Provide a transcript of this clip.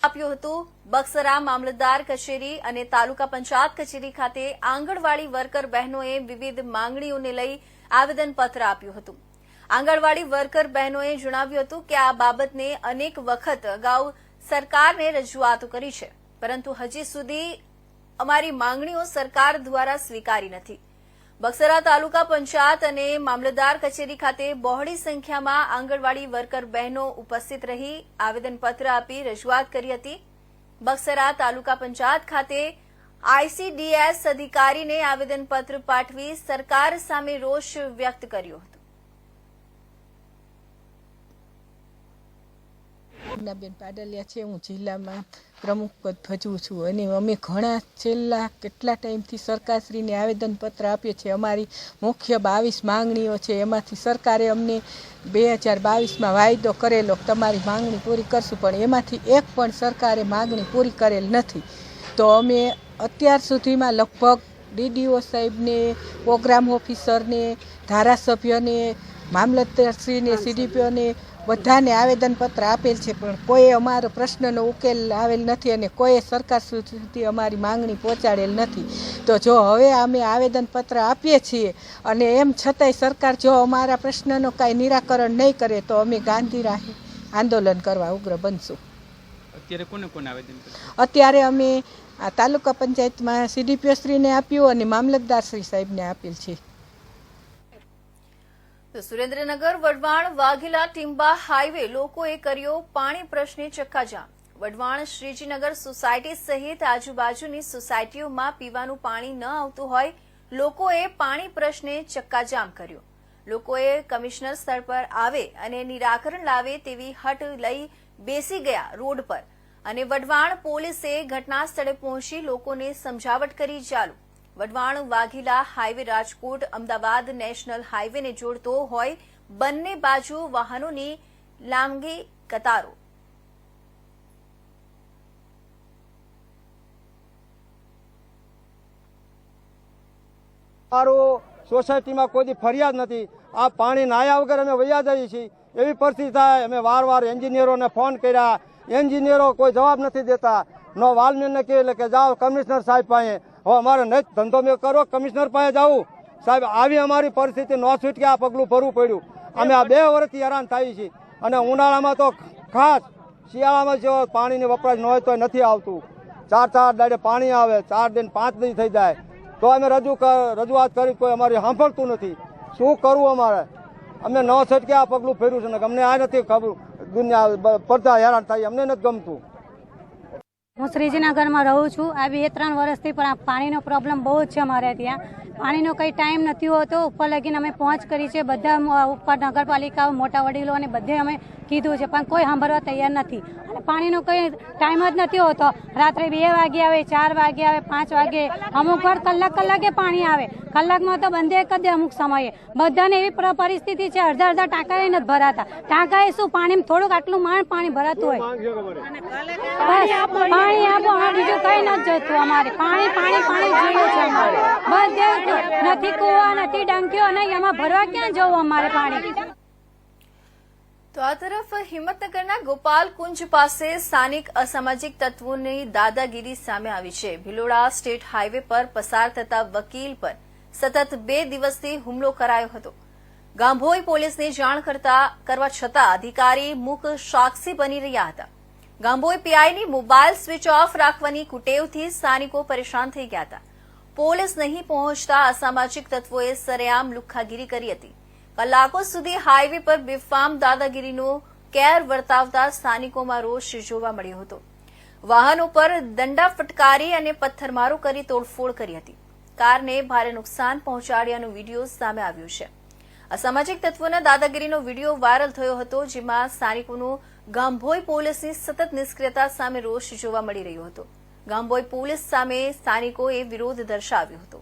આપ્યું હતું. બક્સરા મામલતદાર કચેરી અને તાલુકા પંચાયત કચેરી ખાતે આંગણવાડી વર્કર બહેનોએ વિવિધ માંગણીઓને લઈ આવેદનપત્ર આપ્યું હતું. આંગણવાડી વર્કર બહેનોએ જણાવ્યું હતું કે આ બાબતને અનેક વખત અગાઉ સરકારને રજૂઆતો કરી છે. પરંતુ હજી સુધી અમારી માંગણીઓ સરકાર દ્વારા સ્વીકારી નથી. બક્સરા તાલુકા પંચાયત અને મામલતદાર કચેરી ખાતે બહોળી સંખ્યામાં આંગણવાડી વર્કર બહેનો ઉપસ્થિત રહી આવેદનપત્ર આપી રજૂઆત કરી હતી. બક્સરા તાલુકા પંચાયત ખાતે આઈસીડીએસ અધિકારીને આવેદનપત્ર પાઠવી સરકાર સામે રોષ વ્યક્ત કર્યો હતો. બેન પાડલિયા છે હું જિલ્લામાં પ્રમુખ પદ ભજવું છું. અને અમે ઘણા છેલ્લા કેટલા ટાઈમથી સરકારશ્રીને આવેદનપત્ર આપીએ છીએ અમારી મુખ્ય બાવીસ માંગણીઓ છે. એમાંથી સરકારે અમને બે હજાર બાવીસમાં વાયદો કરેલો. તમારી માંગણી પૂરી કરશું પણ એમાંથી એક પણ સરકારે માંગણી પૂરી કરેલ નથી. તો અમે અત્યાર સુધીમાં લગભગ ડીડીઓ સાહેબને પ્રોગ્રામ ઓફિસરને ધારાસભ્યને મામલતદારશ્રીને સીડીપીઓને બધાને આવેદનપત્ર આપેલ છે પણ કોઈએ અમારો પ્રશ્નનો ઉકેલ આવેલ નથી અને કોઈએ સરકાર સુધી અમારી માંગણી પહોંચાડેલ નથી. તો જો હવે અમે આવેદનપત્ર આપીએ છીએ અને એમ છતાંય સરકાર જો અમારા પ્રશ્નનો કાંઈ નિરાકરણ નહીં કરે તો અમે ગાંધી રાહે આંદોલન કરવા ઉગ્ર બનશું. અત્યારે કોને કોને આવેદન અત્યારે અમે આ તાલુકા પંચાયતમાં સીડીપીઓ શ્રીને આપ્યું અને મામલતદાર શ્રી સાહેબને આપેલ છે. સુરેન્દ્રનગર, વઢવાણ, વાઘેલા, ટીંબા, હાઈવે લોકોએ કર્યો પાણી પ્રશ્ને ચક્કાજામ. વઢવાણ શ્રીજીનગર સોસાયટી સહિત આજુબાજુની સોસાયટીઓમાં પીવાનું પાણી ન આવતું હોય, લોકોએ પાણી પ્રશ્ને ચક્કાજામ કર્યો. લોકોએ કમિશનર સ્થળ પર આવે અને નિરાકરણ લાવે તેવી હટ લઈ બેસી ગયા રોડ પર. અને વઢવાણ પોલીસે ઘટના સ્થળે પહોંચી લોકોને સમજાવટ કરી ચાલુ. વઢવાણ, વાઘીલા હાઈવે રાજકોટ, અમદાવાદ નેશનલ હાઈવેને જોડતો હોય બંને બાજુ વાહનોની લાંબી કતારો. મારું સોસાયટીમાં કોઈ ફરિયાદ નથી. આ પાણી નાયા વગર અમે વૈયા જઈએ છીએ. એવી પરિસ્થિતિ થાય. અમે વાર વાર એન્જિનિયરોને ફોન કર્યા. એન્જિનિયરો કોઈ જવાબ નથી દેતા. નો વાલમીને કહે એટલે કે જાઓ કમિશનર સાહેબ પાસે. હવે અમારે નહીં ધંધો મેં કરો કમિશનર પાસે જાવું સાહેબ, આવી અમારી પરિસ્થિતિ નો છૂટકે આ પગલું ભરવું પડ્યું. અમે આ બે વર્ષથી હેરાન થાય છીએ. અને ઉનાળામાં તો ખાસ શિયાળામાં જો પાણીની વપરાશ ન હોય તો નથી આવતું. ચાર ચાર દાડે પાણી આવે, ચાર દિન પાંચ દિન થઈ જાય. તો અમે રજૂ રજૂઆત કરી કોઈ અમારી સાંભળતું નથી. શું કરવું અમારે? અમે ન છટકે આ પગલું ફેર્યું છે અમને આ નથી ખબર. દુનિયા પડતા હેરાન થાય અમને નથી ગમતું. હું શ્રીજીનગરમાં રહું છું. આ બે, ત્રણ વર્ષથી પણ આ પાણીનો પ્રોબ્લેમ બહુ જ છે અમારે ત્યાં. પાણીનો કંઈ ટાઈમ નથી હોતો. ઉપર લગીને અમે પહોંચ કરી છે. બધા ઉપર નગરપાલિકાઓ મોટા વડીલો અને બધે અમે કીધું છે, પણ કોઈ સાંભળવા તૈયાર નથી. અને પાણીનો કંઈ ટાઈમ જ નથી હોતો. રાત્રે બે વાગે આવે, ચાર વાગે આવે, પાંચ વાગે, અમુક વાર કલાક કલાકે પાણી આવે. કલાકમાં તો બંધે એક દે અમુક સમયે. બધાને એવી પરિસ્થિતિ છે, અડધા અડધા ટાંકાએ નથી ભરાતા. ટાંકાએ શું પાણી થોડુંક આટલું માંડ પાણી ભરાતું હોય? બસ, પાણી આપો બીજું કઈ નથી જોતું અમારે. પાણી પાણી પાણી જોઈએ છે અમારે. બધે નથી, કુવા નથી ડંક્યો નહીં, એમાં ભરવા ક્યાં જવું અમારે પાણી? તો આ તરફ હિંમતનગરના ગોપાલ કુંજ પાસે સ્થાનિક અસામાજિક તત્વોની દાદાગીરી સામે આવી છે. ભિલોડા સ્ટેટ હાઈવે પર પસાર થતા વકીલ પર સતત બે દિવસથી હુમલો કરાયો હતો. ગાંભોઈ પોલીસને જાણ કરતા કરવા છતાં અધિકારી મુક સાક્ષી બની રહ્યા હતા. ગાંભોઈ પીઆઈની મોબાઈલ સ્વિચ ઓફ રાખવાની કુટેવથી સ્થાનિકો પરેશાન થઈ ગયા હતા. પોલીસ નહીં પહોંચતા અસામાજિક તત્વોએ સરેઆમ લુખ્ખાગીરી કરી હતી. કલાકો સુધી હાઈવે પર બેફામ દાદાગીરીનો કેર વર્તાવતા સ્થાનિકોમાં રોષ જોવા મળ્યો હતો. વાહનો પર દંડા ફટકારી અને પથ્થરમારો કરી તોડફોડ કરી હતી. કારને ભારે નુકસાન પહોંચાડ્યાનો વીડિયો સામે આવ્યો છે. અસામાજિક તત્વોના દાદાગીરીનો વીડિયો વાયરલ થયો હતો, જેમાં સ્થાનિકોનો ગાંભોઈ પોલીસની સતત નિષ્ક્રિયતા સામે રોષ જોવા મળી રહ્યો હતો. ગાંભોઈ પોલીસ સામે સ્થાનિકોએ વિરોધ દર્શાવ્યો હતો.